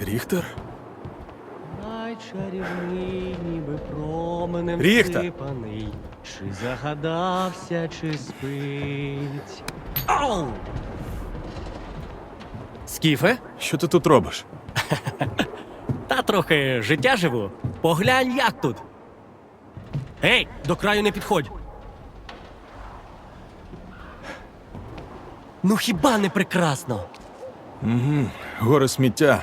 Ріхтер? Найчарівний, ніби променем Ріхта! всипаний. Чи загадався, чи спить. Ау! Скіфе? Що ти тут робиш? Та трохи життя живу. Поглянь, як тут. Гей, до краю не підходь. Ну хіба не прекрасно? Гори сміття.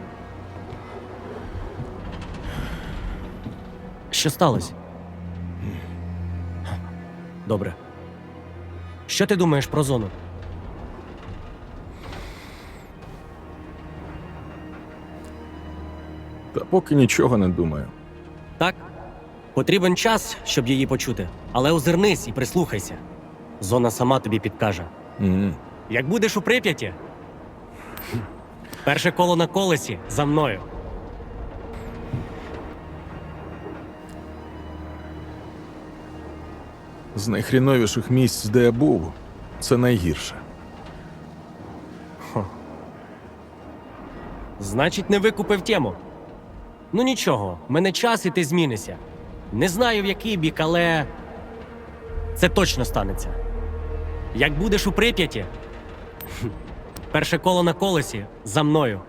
Що сталося? Добре. Що ти думаєш про зону? Та поки нічого не думаю. Так? Потрібен час, щоб її почути. Але озирнись і прислухайся. Зона сама тобі підкаже. М. Як будеш у Прип'яті? Перше коло на колесі за мною. З найхріновіших місць, де я був, це найгірше. Значить, не викупив тему. Ну нічого, мене час і ти змінишся. Не знаю в який бік, але це точно станеться. Як будеш у Прип'яті? Перше коло на колесі за мною.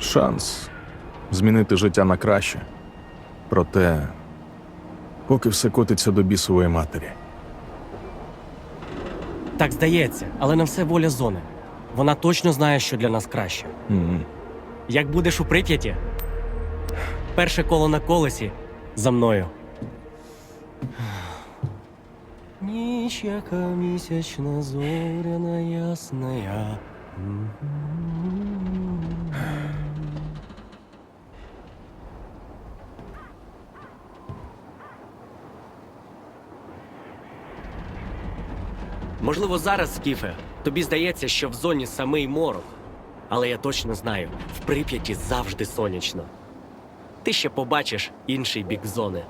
Шанс змінити життя на краще. Проте, поки все котиться до бісової матері. Так здається, але на все воля зони. Вона точно знає, що для нас краще. М. Як будеш у Прип'яті? Перше коло на колесі за мною. Ніч, яка місячна зоряна ясная. Можливо, зараз, Скіфе, тобі здається, що в зоні самий морок. Але я точно знаю, в Прип'яті завжди сонячно. Ти ще побачиш інший бік зони.